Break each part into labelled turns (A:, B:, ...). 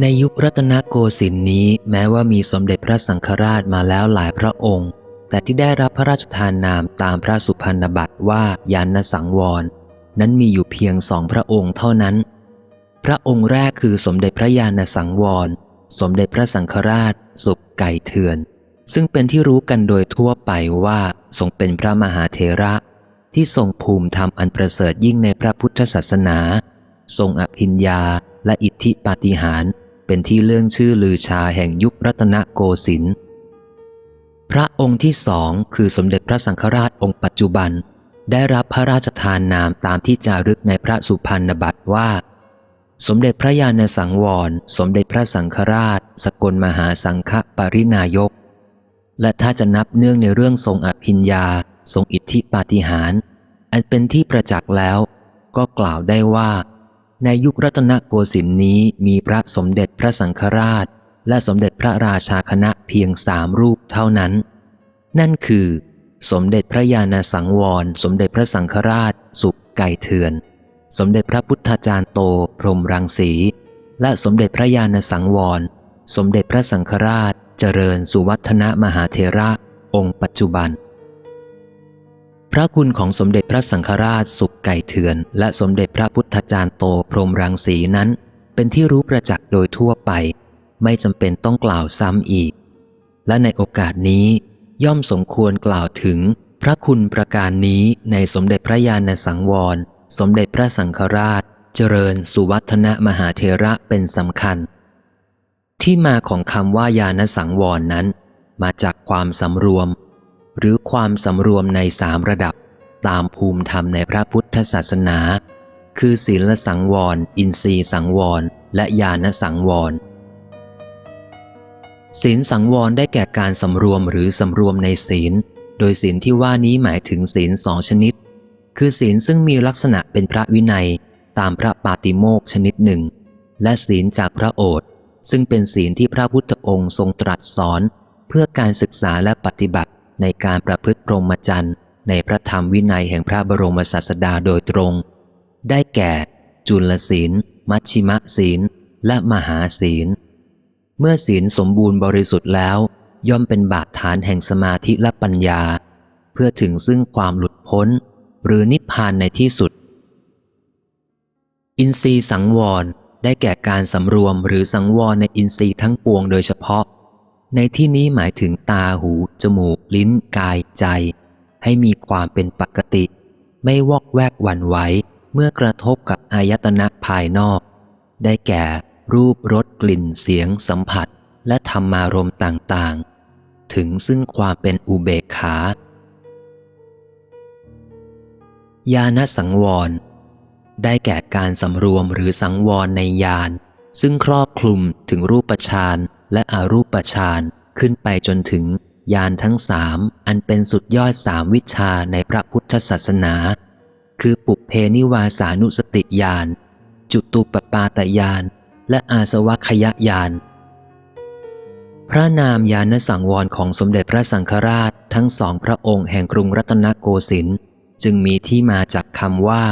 A: ในยุครัตนโกสินทร์นี้แม้ว่ามีสมเด็จพระสังฆราชมาแล้วหลายพระองค์ แต่ที่ได้รับพระราชทานนามตามพระสุพรรณบัตรว่ายานสังวร นั้นมีอยู่เพียงสองพระองค์เท่านั้น พระองค์แรกคือสมเด็จพระยานสังวร สมเด็จพระสังฆราช สุขไก่เถื่อน ซึ่งเป็นที่รู้กันโดยทั่วไปว่าทรงเป็นพระมหาเถระ ที่ทรงภูมิธรรมอันประเสริฐยิ่งในพระพุทธศาสนา ทรงอภิญญาและอิทธิปาฏิหาริย์ เป็นที่เลื่องชื่อลือชาแห่งยุครัตนโกสินทร์พระองค์ที่สองคือสมเด็จพระสังฆราชองค์ปัจจุบัน ได้รับพระราชทานนามตามที่จารึกในพระสุพรรณบัตรว่า สมเด็จพระยาณสังวร สมเด็จพระสังฆราช สกลมหาสังฆปรินายก และถ้าจะนับเนื่องในเรื่องทรงอภิญญา ทรงอิทธิปาฏิหาริย์อันเป็นที่ประจักษ์แล้ว ก็กล่าวได้ว่า ในยุครัตนโกสินทร์นี้มีพระสมเด็จพระสังฆราช และสมเด็จพระราชาคณะเพียงสามรูปเท่านั้น นั่นคือ สมเด็จพระยาณสังวร สมเด็จพระสังฆราช สุขไก่เถื่อน สมเด็จพระพุทธาจารย์โต พรหมรังสี และสมเด็จพระยาณสังวร สมเด็จพระสังฆราช เจริญสุวัฒนมหาเถระองค์ปัจจุบัน พระคุณของสมเด็จพระสังฆราชสุขไก่เถื่อน และสมเด็จพระพุทธจารย์โตพรหมรังสีนั้น เป็นที่รู้ประจักษ์โดยทั่วไป ไม่จำเป็นต้องกล่าวซ้ำอีก และในโอกาสนี้ย่อมสมควรกล่าวถึงพระคุณประการนี้ในสมเด็จพระยาณสังวร สมเด็จพระสังฆราช เจริญสุวัฒนมหาเถระเป็นสำคัญ ที่มาของคำว่ายานสังวรนั้น มาจากความสำรวม หรือความสำรวมในสามระดับ ตามภูมิธรรมในพระพุทธศาสนา คือศีลสังวร อินทรีย์สังวร และญาณสังวร ศีลสังวรได้แก่การสำรวมหรือสำรวมในศีล โดยศีลที่ว่านี้หมายถึงศีลสองชนิด คือศีลซึ่งมีลักษณะเป็นพระวินัย ตามพระปาติโมกชนิดหนึ่ง และศีลจากพระโอษฐ์ซึ่งเป็นศีลที่พระพุทธองค์ทรงตรัสสอน เพื่อการศึกษาและปฏิบัติ ในการประพฤติพรหมจรรย์ ในพระธรรมวินัยแห่งพระบรมศาสดาโดยตรง ได้แก่ จุลศีล มัชชิมศีล และมหาศีล เมื่อศีลสมบูรณ์บริสุทธิ์แล้ว ย่อมเป็นบาดฐานแห่งสมาธิและปัญญา เพื่อถึงซึ่งความหลุดพ้น หรือนิพพานในที่สุด อินทรีย์สังวรได้แก่การสำรวมหรือสังวรในอินทรีย์ทั้งปวงโดยเฉพาะ ในที่นี้หมายถึงตาหู จมูก ลิ้น กายใจ ให้มีความเป็นปกติ ไม่วอกแวกหวั่นไหวเมื่อกระทบกับอายตนะภายนอก ได้แก่ รูปรสกลิ่นเสียง สัมผัส และธรรมารมณ์ต่างๆ ถึงซึ่งความเป็นอุเบกขา ญาณสังวร ได้แก่การสำรวมหรือสังวรในญาณซึ่งครอบคลุมถึงรูปฌาน และอรูปฌานขึ้นไปจนถึงญาณทั้งสามอันเป็นสุดยอดสามวิชาในพระพุทธศาสนา คือปุเพนิวาสานุสติญาณจุตูปปาตญาณและอาสวัคยญาณพระนามยานสังวรของสมเด็จพระสังฆราชทั้งสองพระองค์แห่งกรุงรัตนโกสินทร์จึงมีที่มาจากคำว่า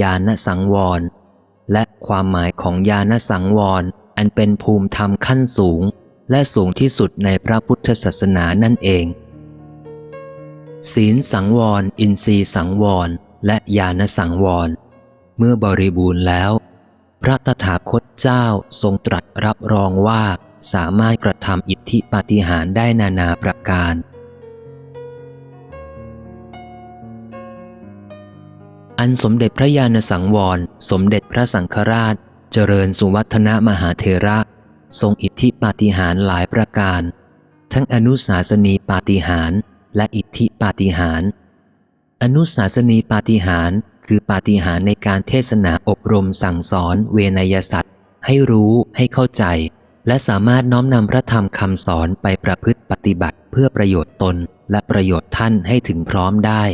A: ยานสังวร และความหมายของยานสังวร อันเป็นภูมิธรรมขั้นสูง และสูงที่สุดในพระพุทธศาสนานั่นเอง ศีลสังวร อินทรีย์สังวร และญาณสังวร เมื่อบริบูรณ์แล้ว พระตถาคตเจ้าทรงตรัสรับรองว่าสามารถกระทำอิทธิปาฏิหาริย์ได้นานาประการ อันสมเด็จพระญาณสังวร สมเด็จพระสังฆราช เจริญสุวัฒนมหาเถระ ทรงอิทธิปาฏิหาริย์หลายประการ ทั้งอนุสาสนีปาฏิหาริย์และอิทธิปาฏิหาริย์อนุสาสนีปาฏิหาริย์คือปาฏิหาริย์ในการเทศนาอบรมสั่งสอนเวนยสัตว์ให้รู้ให้เข้าใจ และสามารถน้อมนำพระธรรมคำสอนไปประพฤติปฏิบัติเพื่อประโยชน์ตนและประโยชน์ท่านให้ถึงพร้อมได้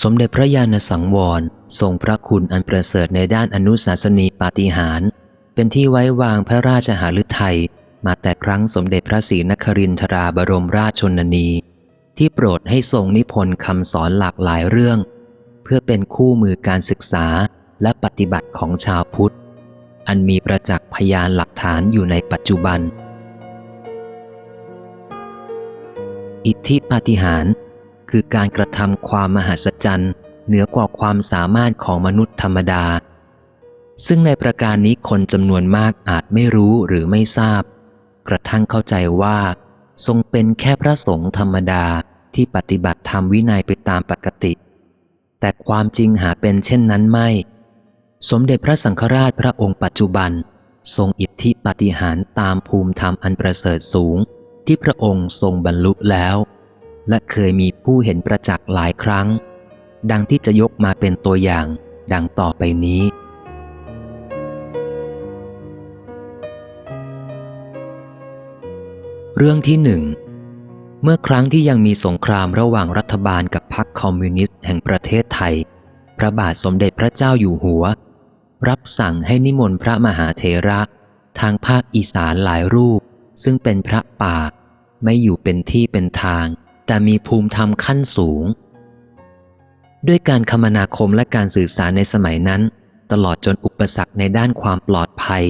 A: สมเด็จพระญาณสังวรทรงพระคุณอันประเสริฐในด้านอนุสาสนีปาฏิหาริย์เป็นที่ไว้วางพระราชหฤทัยมาแต่ครั้งสมเด็จพระศรีนครินทราบรมราชชนนี ที่โปรดให้ทรงนิพนธ์คำสอนหลากหลายเรื่อง เพื่อเป็นคู่มือการศึกษาและปฏิบัติของชาวพุทธ อันมีประจักษ์พยานหลักฐานอยู่ในปัจจุบัน อิทธิปาฏิหาริย์ คือการกระทำความมหัศจรรย์เหนือกว่าความสามารถของมนุษย์ธรรมดา ซึ่งในประการนี้คนจำนวนมากอาจไม่รู้หรือไม่ทราบ กระทั่งเข้าใจว่า ทรงเป็นแค่พระสงฆ์ธรรมดาที่ปฏิบัติธรรมวินัยไปตามปกติ แต่ความจริงหาเป็นเช่นนั้นไม่ สมเด็จพระสังฆราชพระองค์ปัจจุบัน ทรงอิทธิปฏิหารตามภูมิธรรมอันประเสริฐสูง ที่พระองค์ทรงบรรลุแล้ว และเคยมีผู้เห็นประจักษ์หลายครั้ง ดังที่จะยกมาเป็นตัวอย่าง ดังต่อไปนี้ เรื่องที่หนึ่งเมื่อครั้งที่ยังมีสงครามระหว่างรัฐบาลกับพรรคคอมมิวนิสต์แห่งประเทศไทย พระบาทสมเด็จพระเจ้าอยู่หัว รับสั่งให้นิมนต์พระมหาเถระ ทางภาคอีสานหลายรูป ซึ่งเป็นพระป่า ไม่อยู่เป็นที่เป็นทาง แต่มีภูมิธรรมขั้นสูง ด้วยการคมนาคมและการสื่อสารในสมัยนั้น ตลอดจนอุปสรรคในด้านความปลอดภัย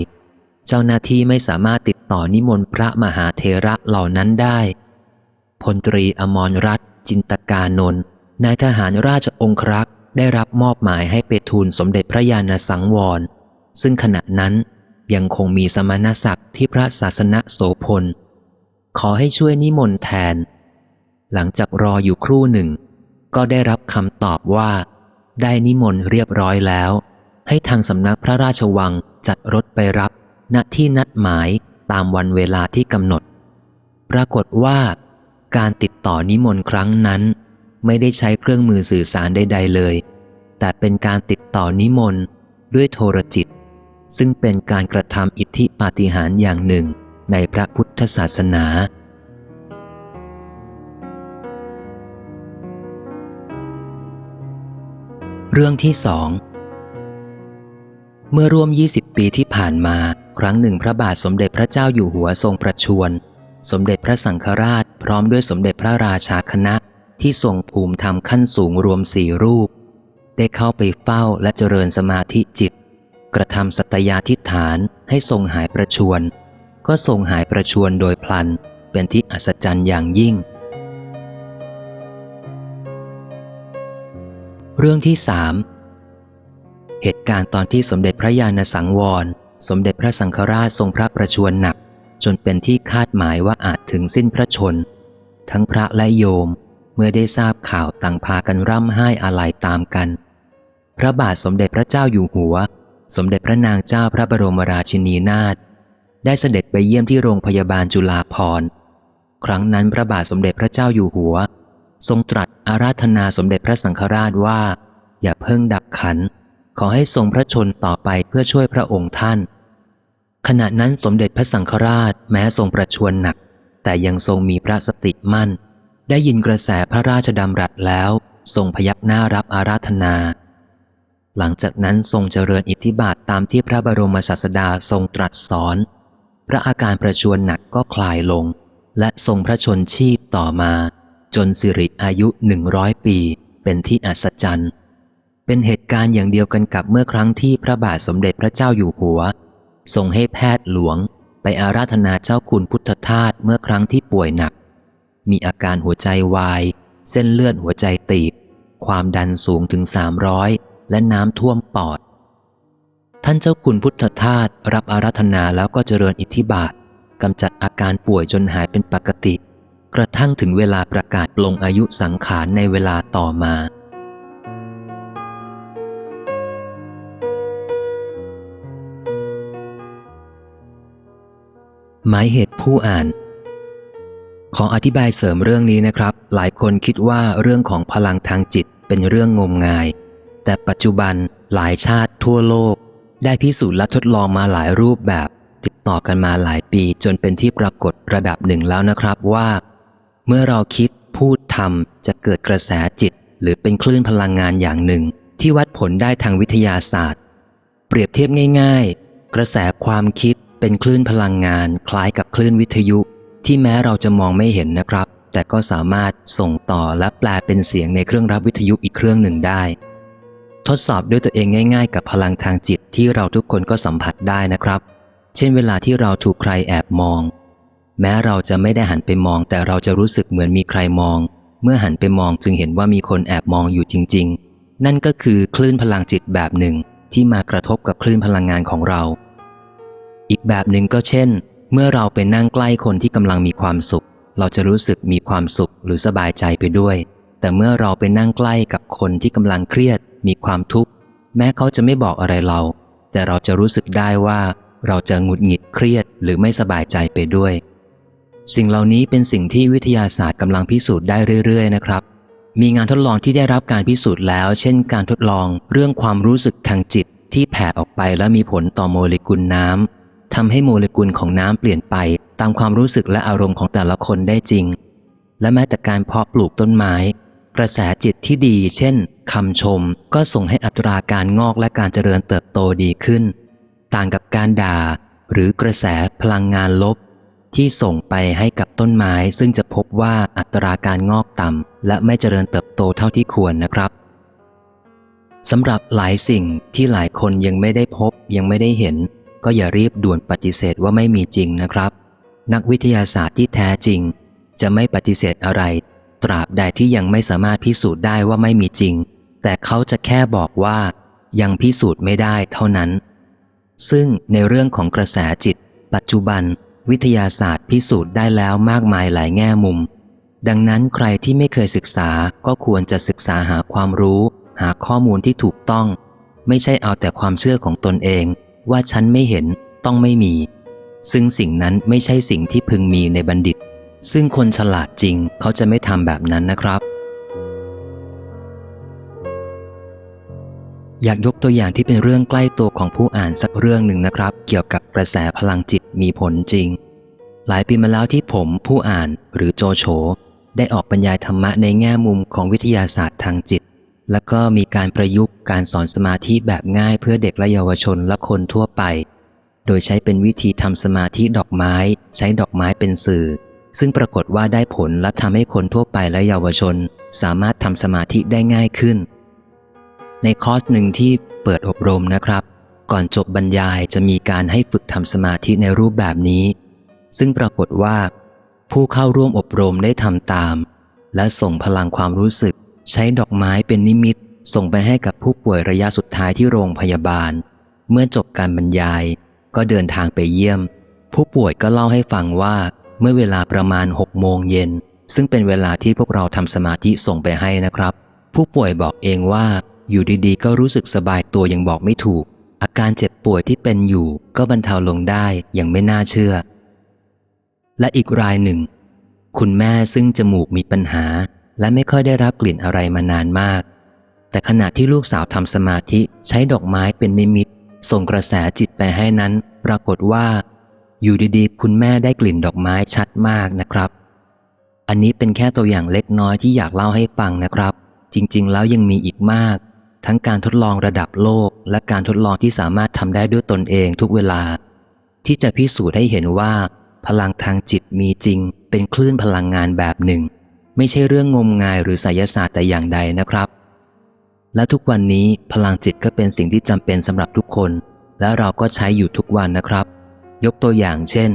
A: เจ้าหน้าที่ไม่สามารถติดต่อนิมนต์พระมหาเทระเหล่านั้นได้ พลตรีอมรรัตน์จินตกานนท์นายทหารราชองครักษ์ได้รับมอบหมายให้ไปทูลสมเด็จพระญาณสังวร ซึ่งขณะนั้นยังคงมีสมณศักดิ์ที่พระศาสนโสพล ขอให้ช่วยนิมนต์แทน หลังจากรออยู่ครู่หนึ่ง ก็ได้รับคำตอบว่า ได้นิมนต์เรียบร้อยแล้ว ให้ทางสำนักพระราชวังจัดรถไปรับ ณที่นัดหมายตามวันเวลาที่กำหนด ปรากฏว่า การติดต่อนิมนต์ครั้งนั้น ไม่ได้ใช้เครื่องมือสื่อสารใด ๆ เลย แต่เป็นการติดต่อนิมนต์ด้วยโทรจิต ซึ่งเป็นการกระทำอิทธิปาฏิหาริย์อย่างหนึ่งในพระพุทธศาสนา เรื่องที่สอง เมื่อร่วม 20 ปีที่ผ่านมา ครั้งหนึ่งพระบาทสมเด็จพระเจ้าอยู่หัวทรงประชวร สมเด็จพระสังฆราช พร้อมด้วยสมเด็จพระราชาคณะ ที่ทรงภูมิธรรมขั้นสูงรวมสี่รูป ได้เข้าไปเฝ้าและเจริญสมาธิจิต กระทำสัตยาธิฐานให้ทรงหายประชวร ก็ทรงหายประชวรโดยพลัน เป็นที่อัศจรรย์อย่างยิ่ง เรื่องที่สามเหตุการณ์ตอนที่สมเด็จพระญาณสังวร สมเด็จพระสังฆราชทรงพระประชวรหนัก จนเป็นที่คาดหมายว่าอาจถึงสิ้นพระชน ทั้งพระและโยมเมื่อได้ทราบข่าวต่างพากันร่ำไห้อาลัยตามกัน พระบาทสมเด็จพระเจ้าอยู่หัว สมเด็จพระนางเจ้าพระบรมราชินีนาถได้เสด็จไปเยี่ยมที่โรงพยาบาลจุฬาภรณ์ ครั้งนั้นพระบาทสมเด็จพระเจ้าอยู่หัว ทรงตรัส อาราธนาสมเด็จพระสังฆราชว่า อย่าเพิ่งดับขัน ขอให้ทรงพระชนต่อไปเพื่อช่วยพระองค์ท่าน ขณะนั้นสมเด็จพระสังฆราชแม้ทรงประชวรหนัก แต่ยังทรงมีพระสติมั่น ได้ยินกระแสพระราชดำรัสแล้ว ทรงพยักหน้ารับอาราธนา หลังจากนั้นทรงเจริญอิทธิบาทตามที่พระบรมศาสดาทรงตรัสสอน พระอาการประชวรหนักก็คลายลง และทรงพระชนชีพต่อมา จนสิริอายุหนึ่งร้อยปี เป็นที่อัศจรรย์ เป็นเหตุการณ์อย่างเดียวกันกับเมื่อครั้งที่พระบาทสมเด็จพระเจ้าอยู่หัวทรงให้แพทย์หลวง ไปอาราธนาเจ้าคุณพุทธทาสเมื่อครั้งที่ป่วยหนัก มีอาการหัวใจวาย เส้นเลือดหัวใจตีบ ความดันสูงถึง300และน้ำท่วมปอด ท่านเจ้าคุณพุทธทาสรับอาราธนาแล้วก็เจริญอิทธิบาทกำจัดอาการป่วยจนหายเป็นปกติ กระทั่งถึงเวลาประกาศปลงอายุสังขารในเวลาต่อมา หมายเหตุผู้อ่าน ขออธิบายเสริมเรื่องนี้นะครับ หลายคนคิดว่าเรื่องของพลังทางจิตเป็นเรื่องงมงาย แต่ปัจจุบันหลายชาติทั่วโลก ได้พิสูจน์และทดลองมาหลายรูปแบบติดต่อกันมาหลายปีจนเป็นที่ปรากฏระดับหนึ่งแล้วนะครับว่า เมื่อเราคิดพูดทำจะเกิดกระแสจิต หรือเป็นคลื่นพลังงานอย่างหนึ่ง ที่วัดผลได้ทางวิทยาศาสตร์ เปรียบเทียบง่าย ๆ กระแสความคิดเป็นคลื่นพลังงานคล้ายกับคลื่นวิทยุ ที่แม้เราจะมองไม่เห็นนะครับ แต่ก็สามารถส่งต่อและแปลเป็นเสียงในเครื่องรับวิทยุอีกเครื่องหนึ่งได้ ทดสอบด้วยตัวเองง่าย ๆ กับพลังทางจิตที่เราทุกคนก็สัมผัสได้นะครับ เช่นเวลาที่เราถูกใครแอบมอง แม้เราจะไม่ได้หันไปมอง แต่เราจะรู้สึกเหมือนมีใครมอง เมื่อหันไปมองจึงเห็นว่ามีคนแอบมองอยู่จริง ๆ นั่นก็คือคลื่นพลังจิตแบบหนึ่งที่มากระทบกับคลื่นพลังงานของเรา อีกแบบหนึ่งก็เช่น เมื่อเราไปนั่งใกล้คนที่กำลังมีความสุข เราจะรู้สึกมีความสุขหรือสบายใจไปด้วย แต่เมื่อเราไปนั่งใกล้กับคนที่กำลังเครียด มีความทุกข์ แม้เขาจะไม่บอกอะไรเรา แต่เราจะรู้สึกได้ว่า เราจะหงุดหงิดเครียดหรือไม่สบายใจไปด้วย สิ่งเหล่านี้เป็นสิ่งที่วิทยาศาสตร์กำลังพิสูจน์ได้เรื่อยๆ นะครับ มีงานทดลองที่ได้รับการพิสูจน์แล้ว เช่น การทดลองเรื่องความรู้สึกทางจิตที่แผ่ออกไปและมีผลต่อโมเลกุลน้ำทำให้โมเลกุลของน้ำเปลี่ยนไป ตามความรู้สึกและอารมณ์ของแต่ละคนได้จริง และแม้แต่การเพาะปลูกต้นไม้ กระแสจิตที่ดี เช่นคำชม ก็ส่งให้อัตราการงอกและการเจริญเติบโตดีขึ้น ต่างกับการด่า หรือกระแสพลังงานลบ ที่ส่งไปให้กับต้นไม้ซึ่งจะพบว่าอัตราการงอกต่ำและไม่เจริญเติบโตเท่าที่ควรนะครับสำหรับหลายสิ่งที่หลายคนยังไม่ได้พบยังไม่ได้เห็น ก็อย่ารีบด่วนปฏิเสธว่าไม่มีจริงนะครับ นักวิทยาศาสตร์ที่แท้จริง จะไม่ปฏิเสธอะไร ตราบใดที่ยังไม่สามารถพิสูจน์ได้ว่าไม่มีจริง แต่เขาจะแค่บอกว่า ยังพิสูจน์ไม่ได้เท่านั้น ซึ่งในเรื่องของกระแสจิต ปัจจุบัน วิทยาศาสตร์พิสูจน์ได้แล้วมากมายหลายแง่มุม ดังนั้นใครที่ไม่เคยศึกษาก็ควรจะศึกษาหาความรู้ หาข้อมูลที่ถูกต้อง ไม่ใช่เอาแต่ความเชื่อของตนเอง ว่าฉันไม่เห็นต้องไม่มี ซึ่งสิ่งนั้นไม่ใช่สิ่งที่พึงมีในบัณฑิต ซึ่งคนฉลาดจริงเขาจะไม่ทำแบบนั้นนะครับ อยากยกตัวอย่างที่เป็นเรื่องใกล้ตัวของผู้อ่านสักเรื่องหนึ่งนะครับ เกี่ยวกับกระแสพลังจิตมีผลจริง หลายปีมาแล้วที่ผมผู้อ่านหรือโจโฉได้ออกบรรยายธรรมะในแง่มุมของวิทยาศาสตร์ทางจิต แล้วก็มีการประยุกต์การสอนสมาธิแบบง่ายเพื่อเด็กและเยาวชนและคนทั่วไป โดยใช้เป็นวิธีทำสมาธิดอกไม้ ใช้ดอกไม้เป็นสื่อ ซึ่งปรากฏว่าได้ผลและทำให้คนทั่วไปและเยาวชน สามารถทำสมาธิได้ง่ายขึ้น ในคอร์สหนึ่งที่เปิดอบรมนะครับ ก่อนจบบรรยายจะมีการให้ฝึกทำสมาธิในรูปแบบนี้ ซึ่งปรากฏว่า ผู้เข้าร่วมอบรมได้ทำตาม และส่งพลังความรู้สึก ใช้ดอกไม้เป็นนิมิต ส่งไปให้กับผู้ป่วยระยะสุดท้ายที่โรงพยาบาล เมื่อจบการบรรยาย ก็เดินทางไปเยี่ยม ผู้ป่วยก็เล่าให้ฟังว่าเมื่อเวลาประมาณ6โมงเย็นซึ่งเป็นเวลาที่พวกเราทำสมาธิส่งไปให้นะครับ ผู้ป่วยบอกเองว่า อยู่ดีๆ ก็รู้สึกสบายตัวยังบอกไม่ถูก อาการเจ็บป่วยที่เป็นอยู่ก็บรรเทาลงได้อย่างไม่น่าเชื่อ และอีกรายหนึ่ง คุณแม่ซึ่งจมูกมีปัญหา และไม่ค่อยได้รับกลิ่นอะไรมานานมาก แต่ขณะที่ลูกสาวทำสมาธิใช้ดอกไม้เป็นนิมิต ส่งกระแสจิตไปให้นั้น ปรากฏว่า อยู่ดีๆ คุณแม่ได้กลิ่นดอกไม้ชัดมากนะครับ อันนี้เป็นแค่ตัวอย่างเล็กน้อยที่อยากเล่าให้ฟังนะครับจริง ๆ แล้วยังมีอีกมาก ทั้งการทดลองระดับโลก และการทดลองที่สามารถทำได้ด้วยตนเองทุกเวลา ที่จะพิสูจน์ให้เห็นว่า พลังทางจิตมีจริง เป็นคลื่นพลังงานแบบหนึ่ง ไม่ใช่เรื่องงมงายหรือไสยศาสตร์แต่อย่างใดนะครับ และทุกวันนี้พลังจิตก็เป็นสิ่งที่จำเป็นสำหรับทุกคน และเราก็ใช้อยู่ทุกวันนะครับ ยกตัวอย่างเช่น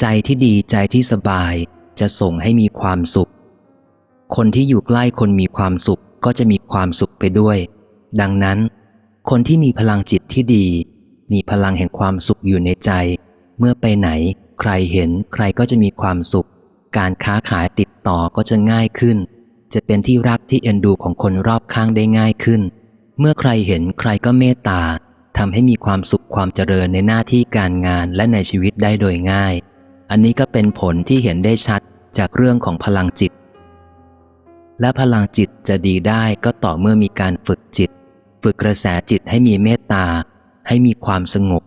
A: ใจที่ดีใจที่สบาย จะส่งให้มีความสุข คนที่อยู่ใกล้คนมีความสุข ก็จะมีความสุขไปด้วย ดังนั้น คนที่มีพลังจิตที่ดี มีพลังแห่งความสุขอยู่ในใจ เมื่อไปไหน ใครเห็นใครก็จะมีความสุข การค้าขายติดต่อก็จะง่ายขึ้น จะเป็นที่รักที่เอ็นดูของคนรอบข้างได้ง่ายขึ้น เมื่อใครเห็นใครก็เมตตาทำให้มีความสุขความเจริญในหน้าที่การงานและในชีวิตได้โดยง่าย อันนี้ก็เป็นผลที่เห็นได้ชัดจากเรื่องของพลังจิต และพลังจิตจะดีได้ก็ต่อเมื่อมีการฝึกจิต ฝึกกระแสจิตให้มีเมตตา ให้มีความสงบ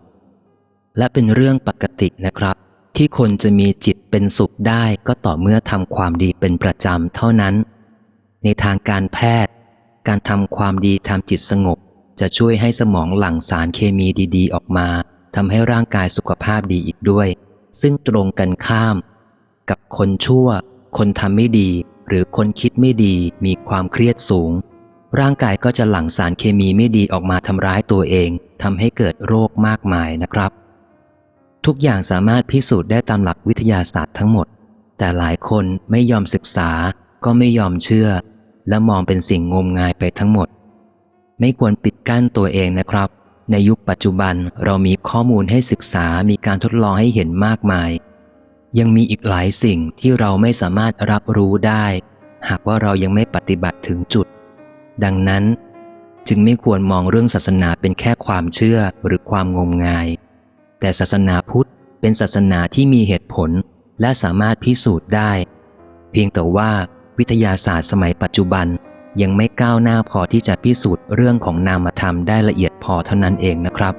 A: และเป็นเรื่องปกตินะครับ ที่คนจะมีจิตเป็นสุขได้ก็ต่อเมื่อทำความดีเป็นประจำเท่านั้น ในทางการแพทย์ การทำความดีทำจิตสงบ จะช่วยให้สมองหลั่งสารเคมีดี ๆ ออกมาทำให้ร่างกายสุขภาพดีอีกด้วย ซึ่งตรงกันข้าม กับคนชั่ว คนทำไม่ดี หรือคนคิดไม่ดีมีความเครียดสูง ร่างกายก็จะหลั่งสารเคมีไม่ดีออกมาทำร้ายตัวเองทำให้เกิดโรคมากมายนะครับ ทุกอย่างสามารถพิสูจน์ได้ตามหลักวิทยาศาสตร์ทั้งหมด แต่หลายคนไม่ยอมศึกษา ก็ไม่ยอมเชื่อ และมองเป็นสิ่งงมงายไปทั้งหมด ไม่ควรปิดกั้นตัวเองนะครับ ในยุคปัจจุบันเรามีข้อมูลให้ศึกษามีการทดลองให้เห็นมากมาย ยังมีอีกหลายสิ่งที่เราไม่สามารถรับรู้ได้ หากว่าเรายังไม่ปฏิบัติถึงจุด ดังนั้น จึงไม่ควรมองเรื่องศาสนาเป็นแค่ความเชื่อหรือความงมงาย แต่ศาสนาพุทธเป็นศาสนาที่มีเหตุผลและสามารถพิสูจน์ได้ เพียงแต่ว่าวิทยาศาสตร์สมัยปัจจุบันยังไม่ก้าวหน้าพอที่จะพิสูจน์เรื่องของนามธรรมได้ละเอียดพอเท่านั้นเองนะครับ